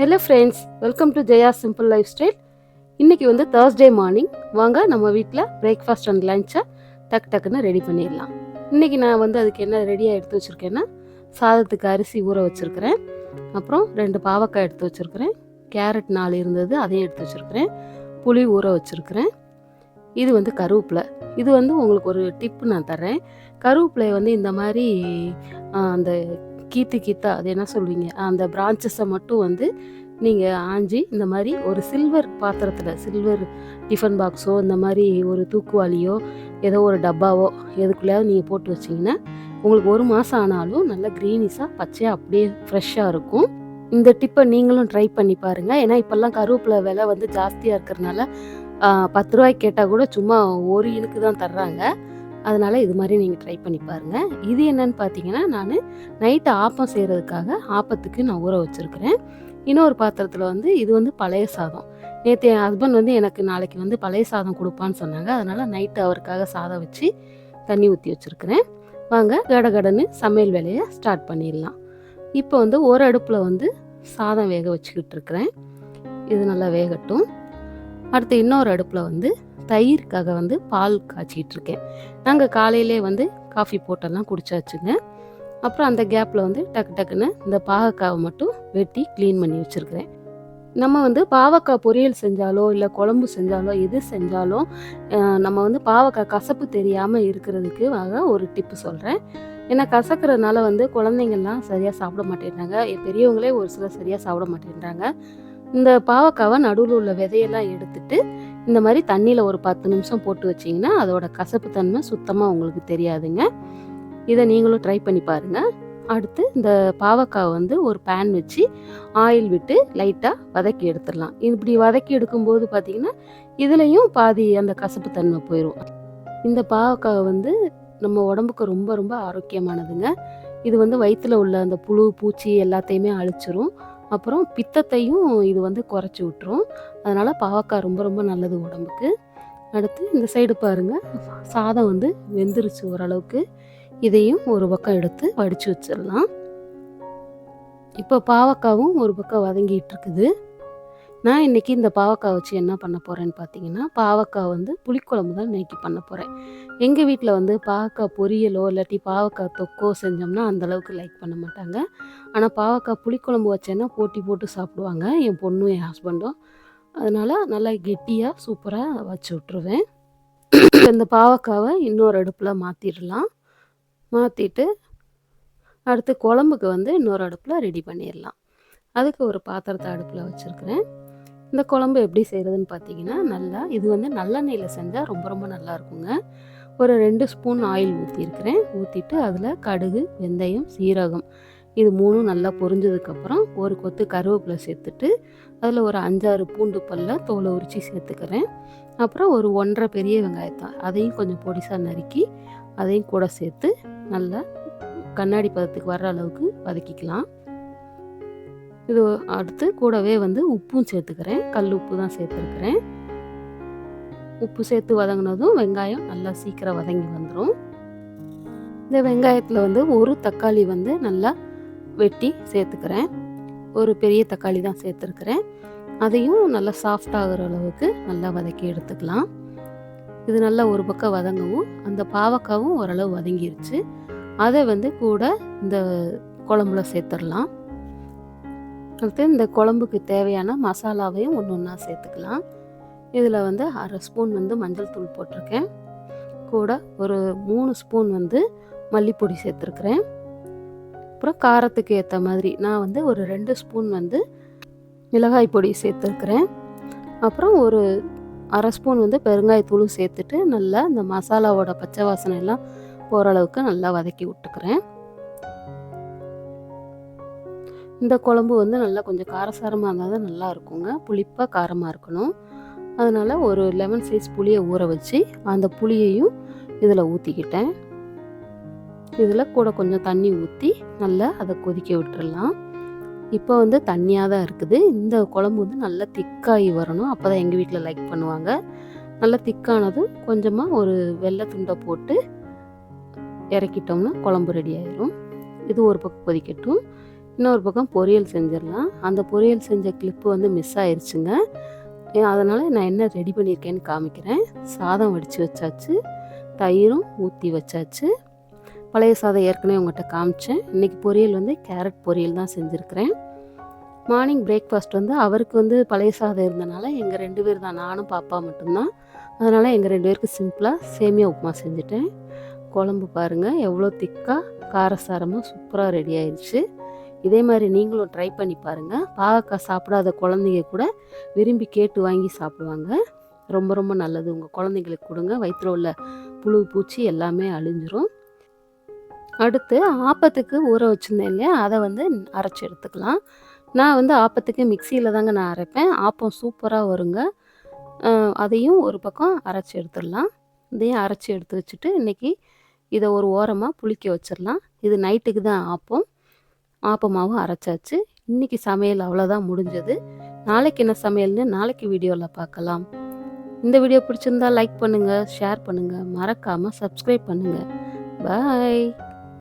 Hello friends welcome to Jaya simple life style இன்றைக்கி வந்து Thursday morning வாங்க நம்ம வீட்டில் பிரேக்ஃபாஸ்ட் அண்ட் லஞ்சை டக் டக்குன்னு ரெடி பண்ணிடலாம். இன்றைக்கி நான் வந்து அதுக்கு என்ன ரெடியாக எடுத்து வச்சுருக்கேன்னா சாதத்துக்கு அரிசி ஊற வச்சுருக்கிறேன். அப்புறம் ரெண்டு பாவக்காய் எடுத்து வச்சுருக்கிறேன். கேரட் நாலு இருந்தது அதையும் எடுத்து வச்சுருக்கிறேன். புளி ஊற வச்சுருக்கிறேன். இது வந்து கருவேப்பிலை. இது வந்து உங்களுக்கு ஒரு டிப்பு நான் தர்றேன். கருவேப்பிலையை வந்து இந்த மாதிரி அந்த கீத்து கீத்தா அது என்ன சொல்வீங்க? அந்த பிரான்ச்சஸை மட்டும் வந்து நீங்கள் ஆஞ்சி இந்த மாதிரி ஒரு சில்வர் பாத்திரத்தில் சில்வர் டிஃபன் பாக்ஸோ இந்த மாதிரி ஒரு தூக்குவாளியோ ஏதோ ஒரு டப்பாவோ எதுக்குள்ளேயாவது நீங்கள் போட்டு வச்சிங்கன்னா உங்களுக்கு ஒரு மாதம் ஆனாலும் நல்ல க்ரீனிஸாக பச்சையாக அப்படியே ஃப்ரெஷ்ஷாக இருக்கும். இந்த டிப்பை நீங்களும் ட்ரை பண்ணி பாருங்கள் ஏன்னா இப்போல்லாம் கருவேப்பிலை விலை வந்து ஜாஸ்தியாக இருக்கிறனால பத்து ரூபாய்க்கு கேட்டால் கூட சும்மா ஒரு இழுக்கு தான் தர்றாங்க. அதனால் இது மாதிரி நீங்கள் ட்ரை பண்ணி பாருங்கள் இது என்னன்னு பார்த்தீங்கன்னா நான் நைட்டு ஆப்பம் செய்கிறதுக்காக ஆப்பத்துக்கு நான் ஊற வச்சுருக்கிறேன். இன்னொரு பாத்திரத்தில் வந்து இது வந்து பழைய சாதம். நேற்று என் ஹஸ்பண்ட் வந்து எனக்கு நாளைக்கு வந்து பழைய சாதம் கொடுப்பான்னு சொன்னாங்க. அதனால் நைட்டு அவருக்காக சாதம் வச்சு தண்ணி ஊற்றி வச்சுருக்கிறேன். வாங்க கடகடன்னு சமையல் வேலையை ஸ்டார்ட் பண்ணிடலாம். இப்போ வந்து ஒரு அடுப்பில் வந்து சாதம் வேக வச்சுக்கிட்டு இருக்கிறேன். இது நல்லா வேகட்டும். அடுத்து இன்னொரு அடுப்பில் வந்து தயிர்க்காக வந்து பால் காய்ச்சிக்கிட்டு இருக்கேன் நாங்கள் காலையிலே வந்து காஃபி போட்டெல்லாம் குடிச்சாச்சுங்க. அப்புறம் அந்த கேப்பில் வந்து டக்கு டக்குன்னு இந்த பாகக்காவை மட்டும் வெட்டி க்ளீன் பண்ணி வச்சுருக்கிறேன். நம்ம வந்து பாவக்காய் பொரியல் செஞ்சாலோ இல்லை குழம்பு செஞ்சாலோ எது செஞ்சாலும் நம்ம வந்து பாவக்காய் கசப்பு தெரியாமல் இருக்கிறதுக்கு ஒரு டிப்பு சொல்கிறேன் ஏன்னா கசக்கிறதுனால வந்து குழந்தைங்கள்லாம் சரியாக சாப்பிட மாட்டேன்றாங்க. பெரியவங்களே ஒரு சிலர் சரியாக சாப்பிட மாட்டேன்றாங்க. இந்த பாவக்காவை நடுவில் உள்ள விதையெல்லாம் எடுத்துட்டு இந்த மாதிரி தண்ணியில் ஒரு பத்து நிமிஷம் போட்டு வச்சிங்கன்னா அதோட கசப்பு தன்மை சுத்தமாக உங்களுக்கு தெரியாதுங்க. இதை நீங்களும் ட்ரை பண்ணி பாருங்கள் அடுத்து இந்த பாவக்காவை வந்து ஒரு பேன் வச்சு ஆயில் விட்டு லைட்டாக வதக்கி எடுத்துடலாம். இப்படி வதக்கி எடுக்கும்போது பார்த்தீங்கன்னா இதுலேயும் பாதி அந்த கசப்பு தன்மை போயிடும் இந்த பாவக்காய் வந்து நம்ம உடம்புக்கு ரொம்ப ரொம்ப ஆரோக்கியமானதுங்க. இது வந்து வயிற்றில் உள்ள அந்த புழு பூச்சி எல்லாத்தையுமே அழிச்சிரும். அப்புறம் பித்தத்தையும் இது வந்து குறைச்சி விட்டுரும். அதனால் பாவக்காய் ரொம்ப ரொம்ப நல்லது உடம்புக்கு. அடுத்து இந்த சைடு பாருங்க. சாதம் வந்து வெந்துருச்சு ஓரளவுக்கு. இதையும் ஒரு பக்கம் எடுத்து வடித்து வச்சிடலாம் இப்போ பாவக்காவும் ஒரு பக்கம் வதங்கிட்டு இருக்குது. நான் இன்றைக்கி இந்த பாவக்காய் வச்சு என்ன பண்ண போகிறேன்னு பார்த்தீங்கன்னா பாவக்காய் வந்து புளிக்குழம்பு தான் இன்னைக்கு பண்ண போகிறேன் எங்கள் வீட்டில் வந்து பாவக்காய் பொரியலோ இல்லாட்டி பாவக்காய் தொக்கோ செஞ்சோம்னா அந்த அளவுக்கு லைக் பண்ண மாட்டாங்க. ஆனால் பாவக்காய் புளிக்குழம்பு வச்சேன்னா போட்டி போட்டு சாப்பிடுவாங்க. என் பொண்ணும் என் ஹஸ்பண்டும் அதனால் நல்லா கெட்டியாக சூப்பராக வச்சு விட்ருவேன் இந்த பாவக்காவை இன்னொரு அடுப்பில் மாற்றிடலாம் மாற்றிட்டு அடுத்து குழம்புக்கு வந்து இன்னொரு அடுப்பில் ரெடி பண்ணிடலாம். அதுக்கு ஒரு பாத்திரத்தை அடுப்பில் வச்சுருக்கிறேன். இந்த குழம்பு எப்படி செய்கிறதுன்னு பார்த்தீங்கன்னா நல்லா இது வந்து நல்லெண்ணெயில் செஞ்சால் ரொம்ப ரொம்ப நல்லா இருக்குங்க. ஒரு ரெண்டு ஸ்பூன் ஆயில் ஊற்றிருக்கிறேன் ஊற்றிட்டு அதில் கடுகு வெந்தயம் சீரகம் இது மூணும் நல்லா பொரிஞ்சதுக்கப்புறம் ஒரு கொத்து கருவேப்பிலை சேர்த்துட்டு அதில் ஒரு அஞ்சாறு பூண்டு பல்ல தோலை உரித்து சேர்த்துக்கிறேன். அப்புறம் ஒரு ஒன்றரை பெரிய வெங்காயத்தை அதையும் கொஞ்சம் பொடிசாக நறுக்கி அதையும் கூட சேர்த்து நல்லா கண்ணாடி பதத்துக்கு வர்ற அளவுக்கு வதக்கிக்கலாம். இது அடுத்து கூடவே வந்து உப்பும் சேர்த்துக்கிறேன். கல் உப்பு தான் சேர்த்துருக்கிறேன். உப்பு சேர்த்து வதங்கினதும் வெங்காயம் நல்லா சீக்கிரம் வதங்கி வந்துடும் இந்த வெங்காயத்தில் வந்து ஒரு தக்காளி வந்து நல்லா வெட்டி சேர்த்துக்கிறேன். ஒரு பெரிய தக்காளி தான் சேர்த்துருக்கிறேன். அதையும் நல்லா சாஃப்ட் ஆகிற அளவுக்கு நல்லா வதக்கி எடுத்துக்கலாம். இது நல்லா ஒரு பக்கம் வதங்கவும் அந்த பாவக்காவும் ஓரளவு வதங்கிருச்சு. அதை வந்து கூட இந்த குழம்புல சேர்த்துடலாம். அடுத்து இந்த குழம்புக்கு தேவையான மசாலாவையும் ஒன்று ஒன்றா சேர்த்துக்கலாம். இதில் வந்து அரை ஸ்பூன் வந்து மஞ்சள் தூள் போட்டிருக்கேன். கூட ஒரு மூணு ஸ்பூன் வந்து மல்லிப்பொடி சேர்த்துருக்குறேன். அப்புறம் காரத்துக்கு ஏற்ற மாதிரி நான் வந்து ஒரு ரெண்டு ஸ்பூன் வந்து மிளகாய் பொடி சேர்த்துருக்குறேன். அப்புறம் ஒரு அரை ஸ்பூன் வந்து பெருங்காயத்தூளும் சேர்த்துட்டு நல்லா இந்த மசாலாவோட பச்சை வாசனை எல்லாம் போகிற அளவுக்கு நல்லா வதக்கி விட்டுக்கிறேன். இந்த குழம்பு வந்து நல்லா கொஞ்சம் காரசாரமாக இருந்தால் தான் நல்லா இருக்குங்க புளிப்பாக காரமாக இருக்கணும். அதனால் ஒரு லெமன் சைஸ் புளியை ஊற வச்சு அந்த புளியையும் இதில் ஊற்றிக்கிட்டேன் இதில் கூட கொஞ்சம் தண்ணி ஊற்றி நல்லா அதை கொதிக்க விட்டுறலாம். இப்போ வந்து தண்ணியாக தான் இருக்குது. இந்த குழம்பு வந்து நல்லா திக்காகி வரணும். அப்போ தான் எங்கள் வீட்டில் லைக் பண்ணுவாங்க. நல்லா திக்கானதும் கொஞ்சமாக ஒரு வெள்ளை துண்டை போட்டு இறக்கிட்டோம்னா குழம்பு ரெடி ஆயிரும். இது ஒரு பக்கம் கொதிக்கட்டும். இன்னொரு பக்கம் பொரியல் செஞ்சிடலாம். அந்த பொரியல் செஞ்ச கிளிப்பு வந்து மிஸ் ஆயிடுச்சுங்க அதனால் நான் என்ன ரெடி பண்ணியிருக்கேன்னு காமிக்கிறேன். சாதம் வடித்து வச்சாச்சு. தயிரும் ஊற்றி வச்சாச்சு. பழைய சாதம் ஏற்கனவே உங்கள்கிட்ட காமிச்சேன். இன்றைக்கி பொரியல் வந்து கேரட் பொரியல் தான் செஞ்சுருக்கிறேன். மார்னிங் பிரேக்ஃபாஸ்ட் வந்து அவருக்கு வந்து பழைய சாதம் இருந்தனால எங்கள் ரெண்டு பேர் தான். நானும் பாப்பா மட்டும்தான். அதனால் எங்கள் ரெண்டு பேருக்கு சிம்பிளாக சேமியா உப்புமா செஞ்சுட்டேன். குழம்பு பாருங்கள் எவ்வளோ திக்காக காரசாரமாக சூப்பராக ரெடி ஆயிடுச்சு இதே மாதிரி நீங்களும் ட்ரை பண்ணி பாருங்கள் பாவக்காய் சாப்பிடாத குழந்தைங்க கூட விரும்பி கேட்டு வாங்கி சாப்பிடுவாங்க. ரொம்ப ரொம்ப நல்லது. உங்கள் குழந்தைங்களுக்கு கொடுங்க. வயிற்றில் உள்ள புழு பூச்சி எல்லாமே அழிஞ்சிரும். அடுத்து ஆப்பத்துக்கு ஊற வச்சுருந்தேன் இல்லையா? அதை வந்து அரைச்சி எடுத்துக்கலாம். நான் வந்து ஆப்பத்துக்கு மிக்சியில் தாங்க நான் அரைப்பேன். ஆப்பம் சூப்பராக வருங்க. அதையும் ஒரு பக்கம் அரைச்சி எடுத்துடலாம். இதையும் அரைச்சி எடுத்து வச்சுட்டு இன்றைக்கி இதை ஒரு ஓரமாக புளிக்க வச்சிடலாம். இது நைட்டுக்கு தான் ஆப்பம். ஆப்பமாவும் அரைச்சாச்சு. இன்றைக்கி சமையல் அவ்வளோதான் முடிஞ்சது. நாளைக்கு என்ன சமையல்னு நாளைக்கு வீடியோவில் பார்க்கலாம். இந்த வீடியோ பிடிச்சிருந்தா லைக் பண்ணுங்கள் ஷேர் பண்ணுங்கள் மறக்காமல் சப்ஸ்கிரைப் பண்ணுங்கள் பாய்